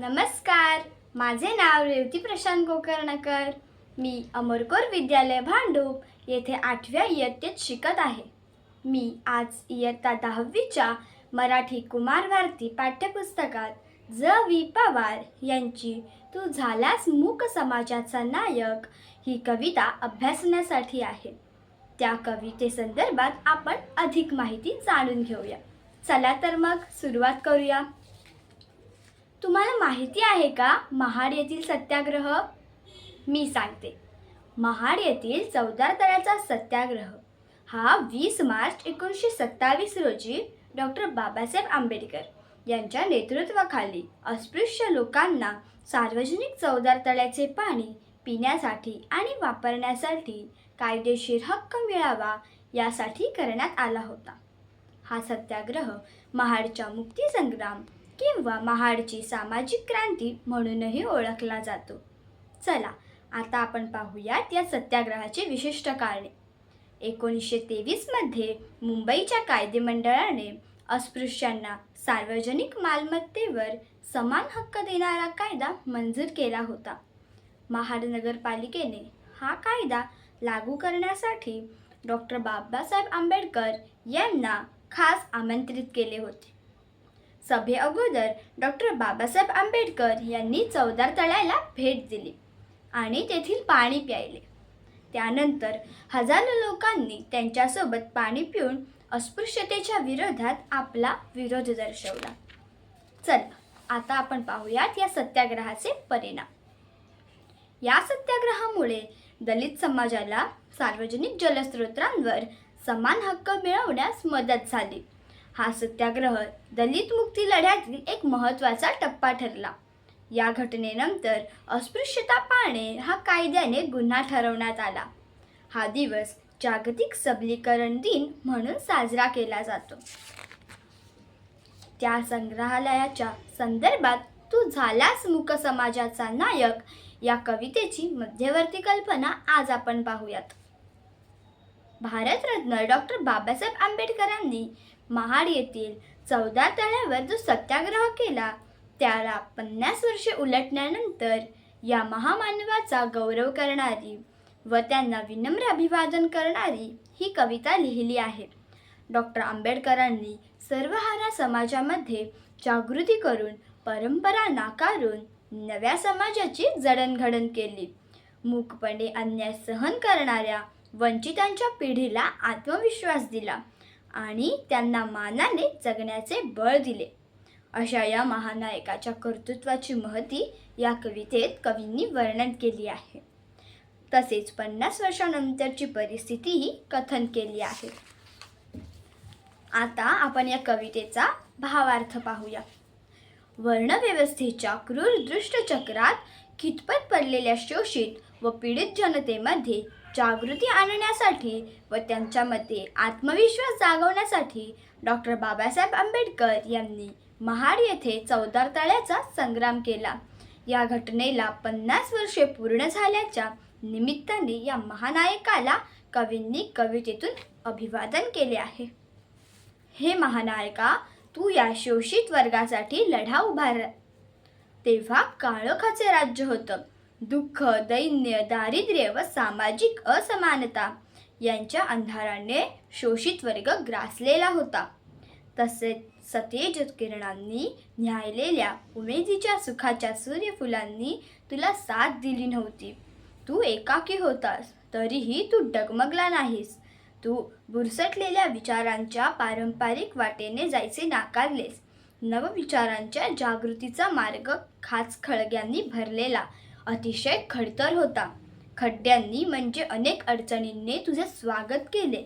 नमस्कार. माझे नाव रेवती प्रशांत गोकर्णकर. मी अमरकोर विद्यालय भांडूप येथे आठव्या इयत्तेत शिकत आहे. मी आज इयत्ता दहावीच्या मराठी कुमार भारती पाठ्यपुस्तकात ज. वी. पवार यांची तू झालास मूक समाजाचा नायक ही कविता अभ्यासण्यासाठी आहे. त्या कवितेसंदर्भात आपण अधिक माहिती जाणून घेऊया. चला तर मग सुरुवात करूया. तुम्हाला माहिती आहे का? महाड येथील सत्याग्रह? मी सांगते. महाड येथील चौदार तळ्याचा सत्याग्रह. हा वीस मार्च एकोणीसशे सत्तावीस रोजी डॉक्टर बाबासाहेब आंबेडकर यांच्या नेतृत्वाखाली अस्पृश्य लोकांना सार्वजनिक चौदार तळ्याचे पाणी पिण्यासाठी आणि वापरण्यासाठी कायदेशीर हक्क मिळावा यासाठी करण्यात आला होता. हा सत्याग्रह महाडच्या मुक्तीसंग्राम किंवा महाडची सामाजिक क्रांती म्हणूनही ओळखला जातो. चला आता आपण पाहूयात या सत्याग्रहाचे विशिष्ट कारणे. एकोणीसशे तेवीसमध्ये मुंबईच्या कायदेमंडळाने अस्पृश्यांना सार्वजनिक मालमत्तेवर समान हक्क देणारा कायदा मंजूर केला होता. महाड नगरपालिकेने हा कायदा लागू करण्यासाठी डॉक्टर बाबासाहेब आंबेडकर यांना खास आमंत्रित केले होते. सभे अगोदर डॉक्टर बाबासाहेब आंबेडकर यांनी चौदार तळ्याला भेट दिली आणि तेथील पाणी प्यायले. त्यानंतर हजारो लोकांनी त्यांच्यासोबत पाणी पिऊन अस्पृश्यतेच्या विरोधात आपला विरोध दर्शवला. चल आता आपण पाहूयात या सत्याग्रहाचे परिणाम. या सत्याग्रहामुळे दलित समाजाला सार्वजनिक जलस्रोतांवर समान हक्क मिळवण्यास मदत झाली. हा सत्याग्रह दलित मुक्ती लढ्यातील एक महत्त्वाचा टप्पा ठरला. या घटनेनंतर अस्पृश्यता पाळणे हा कायद्याने गुन्हा ठरवण्यात आला. हा दिवस जागतिक सबलीकरण दिन म्हणून साजरा केला जातो. त्या संग्रहालयाच्या संदर्भात तू झालास मुक समाजाचा नायक या कवितेची मध्यवर्ती कल्पना आज आपण पाहूयात. भारतरत्न डॉक्टर बाबासाहेब आंबेडकरांनी महाड येथील चौदा तळ्यावर जो सत्याग्रह केला त्याला पन्नास वर्षे उलटल्यानंतर या महामानवाचा गौरव करणारी व त्यांना विनम्र अभिवादन करणारी ही कविता लिहिली आहे. डॉक्टर आंबेडकरांनी सर्वहारा समाजामध्ये जागृती करून परंपरा नाकारून नव्या समाजाची जडणघडण केली. मूकपणे अन्याय सहन करणाऱ्या वंचितांच्या पिढीला आत्मविश्वास दिला. आणि त्यांना मानाने जगण्याचे बळ दिले. अशा या महानायकाच्या कर्तृत्वाची महती या कवितेत कवींनी वर्णन केली आहे. तसेच पन्नास वर्षानंतरची परिस्थितीही कथन केली आहे. आता आपण या कवितेचा भावार्थ पाहूया. वर्णव्यवस्थेच्या क्रूर दृष्टचक्रात खितपत पडलेल्या शोषित व पीडित जनतेमध्ये जागृती आणण्यासाठी व त्यांच्यामध्ये आत्मविश्वास जागवण्यासाठी डॉक्टर बाबासाहेब आंबेडकर यांनी महाड येथे चौदार तळ्याचा संग्राम केला. या घटनेला पन्नास वर्षे पूर्ण झाल्याच्या निमित्ताने या महानायकाला कवींनी कवितेतून अभिवादन केले आहे. हे महानायका तू या शोषित वर्गासाठी लढा उभार तेव्हा काळोखाचे राज्य होतं. दुःख दैन्य दारिद्र्य व सामाजिक असमानता यांच्या अंधाराने शोषित वर्ग ग्रासलेला होता. तसेच सतेज किरणांनी न्यायलेल्या उमेदीच्या सुखाच्या सूर्यफुलांनी तुला साथ दिली नव्हती. तू एकाकी होतास तरीही तू डगमगला नाहीस. तू बुरसटलेल्या विचारांच्या पारंपरिक वाटेने जायचे नाकारलेस. नवविचारांच्या जागृतीचा मार्ग खाच खळग्यांनी भरलेला अतिशय खडतर होता. खड्ड्यांनी म्हणजे अनेक अडचणींनी तुझे स्वागत केले.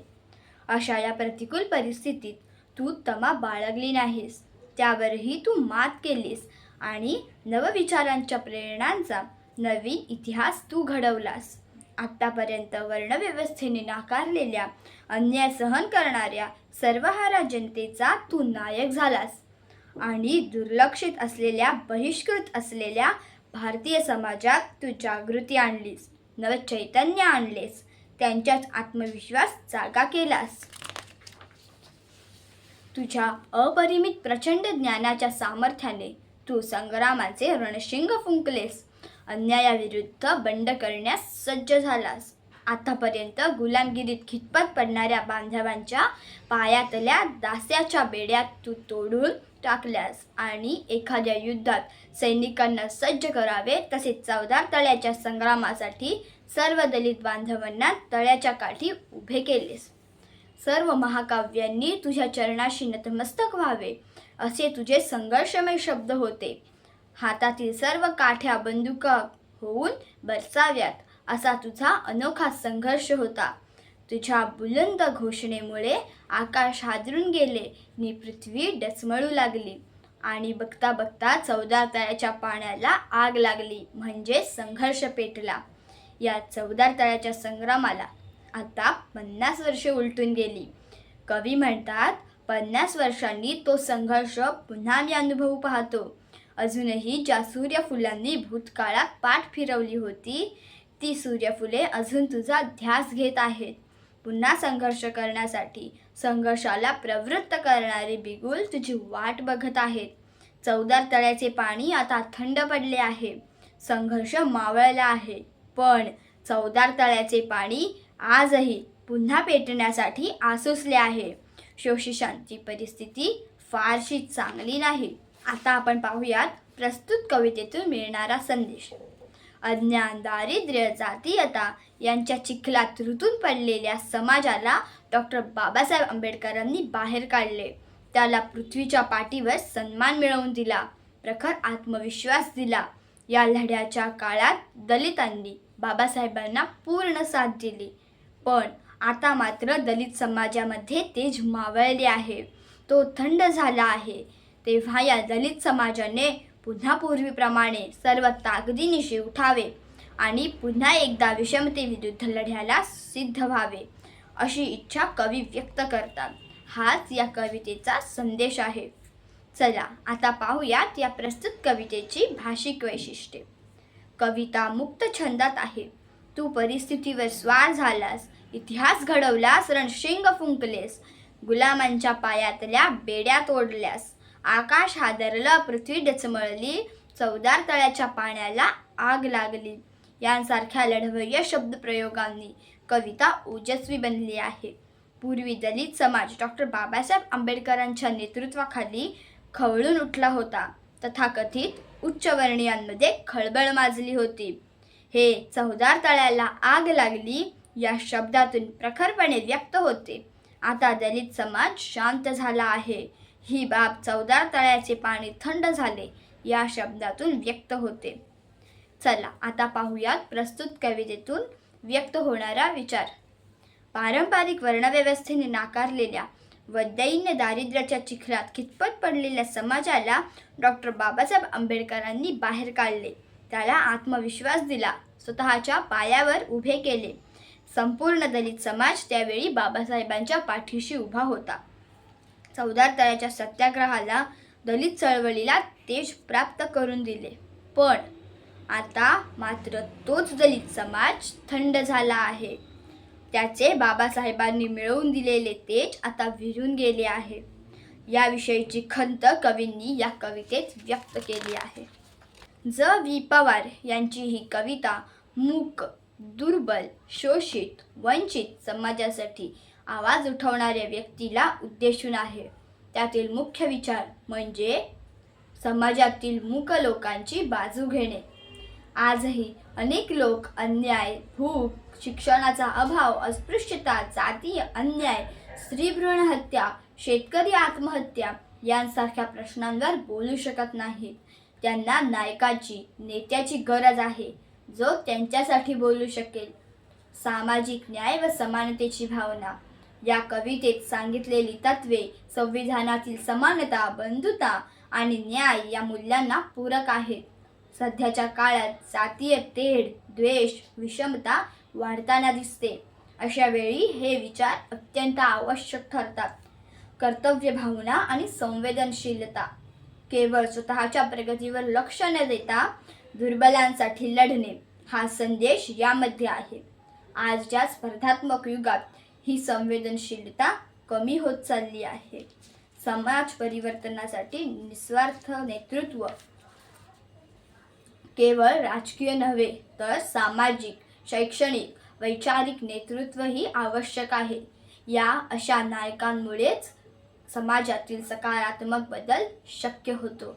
अशा या प्रतिकूल परिस्थितीत तू तमा बाळगली नाहीस. त्यावरही तू मात केलीस आणि नवविचारांच्या प्रेरणांचा नवीन इतिहास तू घडवलास. आत्तापर्यंत वर्णव्यवस्थेने नाकारलेल्या अन्याय सहन करणाऱ्या सर्वहारा जनतेचा तू नायक झालास. आणि दुर्लक्षित असलेल्या बहिष्कृत असलेल्या भारतीय समाजात तू जागृती आणलीस नवचैतन्य आणलेस त्यांच्यात आत्मविश्वास जागा केलास. तुझ्या अपरिमित प्रचंड ज्ञानाच्या सामर्थ्याने तू संग्रामाचे रणशिंग फुंकलेस. अन्यायाविरुद्ध बंड करण्यास सज्ज झालास. आतापर्यंत गुलामगिरीत खितपत पडणाऱ्या बांधवांच्या पायातल्या दास्याच्या बेड्यात तू तोडून टाकल्यास आणि एखाद्या युद्धात सैनिकांना सज्ज करावे तसेच चवदार तळ्याच्या संग्रामासाठी सर्व दलित बांधवांना तळ्याच्या काठी उभे केलेस. सर्व महाकाव्यांनी तुझ्या चरणाशी नतमस्तक व्हावे असे तुझे संघर्षमय शब्द होते. हातातील सर्व काठ्या बंदुका होऊन बरसाव्यात असा तुझा अनोखा संघर्ष होता. तुझ्या बुलंद घोषणेमुळे आकाश हादरून गेले नि पृथ्वी डचमळू लागली आणि बघता बघता चौदार तळ्याच्या पाण्याला आग लागली म्हणजे संघर्ष पेटला. या चौदार तळ्याच्या संग्रामाला आता पन्नास वर्षे उलटून गेली. कवी म्हणतात पन्नास वर्षांनी तो संघर्ष पुन्हा मी अनुभवू पाहतो. अजूनही ज्या सूर्यफुलांनी भूतकाळात पाठ फिरवली होती ती सूर्यफुले अजून तुझा ध्यास घेत आहेत. पुन्हा संघर्ष करण्यासाठी संघर्षाला प्रवृत्त करणारे बिगुल तुझी वाट बघत आहेत. चौदार तळ्याचे पाणी आता थंड पडले आहे. संघर्ष मावळला आहे. पण चौदार तळ्याचे पाणी आजही पुन्हा पेटण्यासाठी आसुसले आहे. शोषिशांची परिस्थिती फारशी चांगली नाही. आता आपण पाहूयात प्रस्तुत कवितेतून मिळणारा संदेश. अज्ञान दारिद्र्य जातीयता यांच्या चिखलात ऋतून पडलेल्या समाजाला डॉक्टर बाबासाहेब आंबेडकरांनी बाहेर काढले. त्याला पृथ्वीच्या पाठीवर सन्मान मिळवून दिला प्रखर आत्मविश्वास दिला. या लढ्याच्या काळात दलितांनी बाबासाहेबांना पूर्ण साथ दिली. पण आता मात्र दलित समाजामध्ये तेज मावळले आहे. तो थंड झाला आहे. तेव्हा या दलित समाजाने पुन्हा पूर्वीप्रमाणे सर्व ताकदीनिशी उठावे आणि पुन्हा एकदा विषमतेविरुद्ध लढ्याला सिद्ध व्हावे अशी इच्छा कवी व्यक्त करतात. हाच या कवितेचा संदेश आहे. चला आता पाहूयात या प्रस्तुत कवितेची भाषिक वैशिष्ट्ये. कविता मुक्त छंदात आहे. तू परिस्थितीवर स्वार झालास इतिहास घडवलास रणशिंग फुंकलेस गुलामांच्या पायातल्या बेड्या तोडल्यास आकाश हादरलं पृथ्वी डचमळली चौदार तळ्याच्या पाण्याला आग लागली. यांसारख्या लढवय्या शब्दप्रयोगांनी कविता ओजस्वी बनली आहे. पूर्वी दलित समाज डॉक्टर बाबासाहेब आंबेडकरांच्या नेतृत्वाखाली खवळून उठला होता. तथाकथित उच्चवर्णीयांमध्ये खळबळ माजली होती. हे चौदार तळ्याला आग लागली या शब्दातून प्रखरपणे व्यक्त होते. आता दलित समाज शांत झाला आहे. ही बाब चौदार तळ्याचे पाणी थंड झाले या शब्दातून व्यक्त होते. चला आता पाहूयात प्रस्तुत कवितेतून व्यक्त होणारा विचार. पारंपरिक वर्णव्यवस्थेने नाकारलेल्या व दैन्य दारिद्र्याच्या चिखलात खितपत पडलेल्या समाजाला डॉक्टर बाबासाहेब आंबेडकरांनी बाहेर काढले. त्याला आत्मविश्वास दिला स्वतःच्या पायावर उभे केले. संपूर्ण दलित समाज त्यावेळी बाबासाहेबांच्या पाठीशी उभा होता. चौदार तळ्याच्या सत्याग्रहाला दलित चळवळीला तेज प्राप्त करून दिले. पण आता मात्र तोच दलित समाज थंड झाला आहे. त्याचे बाबासाहेबांनी मिळवून दिलेले तेज आता विरून गेले आहे. याविषयीची खंत कवींनी या कवितेत व्यक्त केली आहे. ज. व्ही. पवार यांची ही कविता मूक दुर्बल शोषित वंचित समाजासाठी आवाज उठवणाऱ्या व्यक्तीला उद्देशून आहे. त्यातील मुख्य विचार म्हणजे समाजातील मूक लोकांची बाजू घेणे. आजही अनेक लोक अन्याय भूक शिक्षणाचा अभाव अस्पृश्यता जातीय अन्याय स्त्रीभ्रूण हत्या शेतकरी आत्महत्या यांसारख्या प्रश्नांवर बोलू शकत नाहीत. त्यांना नायकाची नेत्याची गरज आहे जो त्यांच्यासाठी बोलू शकेल. सामाजिक न्याय व समानतेची भावना या कवितेत सांगितलेली तत्वे संविधानातील समानता बंधुता आणि न्याय या मूल्यांना पूरक आहेत. सध्याच्या काळात जातीय तेढ द्वेष विषमता वाढताना दिसते. अशा वेळी हे विचार अत्यंत आवश्यक ठरतात. कर्तव्य भावना आणि संवेदनशीलता. केवळ स्वतःच्या प्रगतीवर लक्ष न देता दुर्बलांसाठी लढणे हा संदेश यामध्ये आहे. आजच्या स्पर्धात्मक युगात ही संवेदनशीलता कमी होत चालली आहे. समाज परिवर्तनासाठी निस्वार्थ नेतृत्व. केवळ राजकीय नव्हे तर सामाजिक शैक्षणिक वैचारिक नेतृत्वही आवश्यक आहे. या अशा नायकांमुळेच समाजातील सकारात्मक बदल शक्य होतो.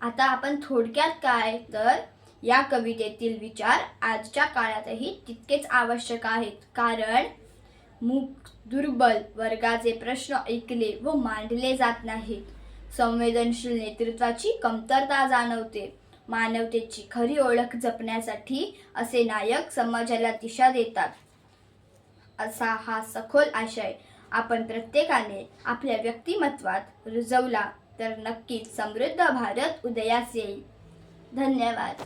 आता आपण थोडक्यात काय तर या कवितेतील विचार आजच्या काळातही तितकेच आवश्यक आहेत. कारण मूक दुर्बल वर्गाचे प्रश्न ऐकले व मांडले जात नाहीत. संवेदनशील नेतृत्वाची कमतरता जाणवते. मानवतेची खरी ओळख जपण्यासाठी असे नायक समाजाला दिशा देतात. असा हा सखोल आशय आपण प्रत्येकाने आपल्या व्यक्तिमत्वात रुजवला तर नक्कीच समृद्ध भारत उदयास येईल. धन्यवाद.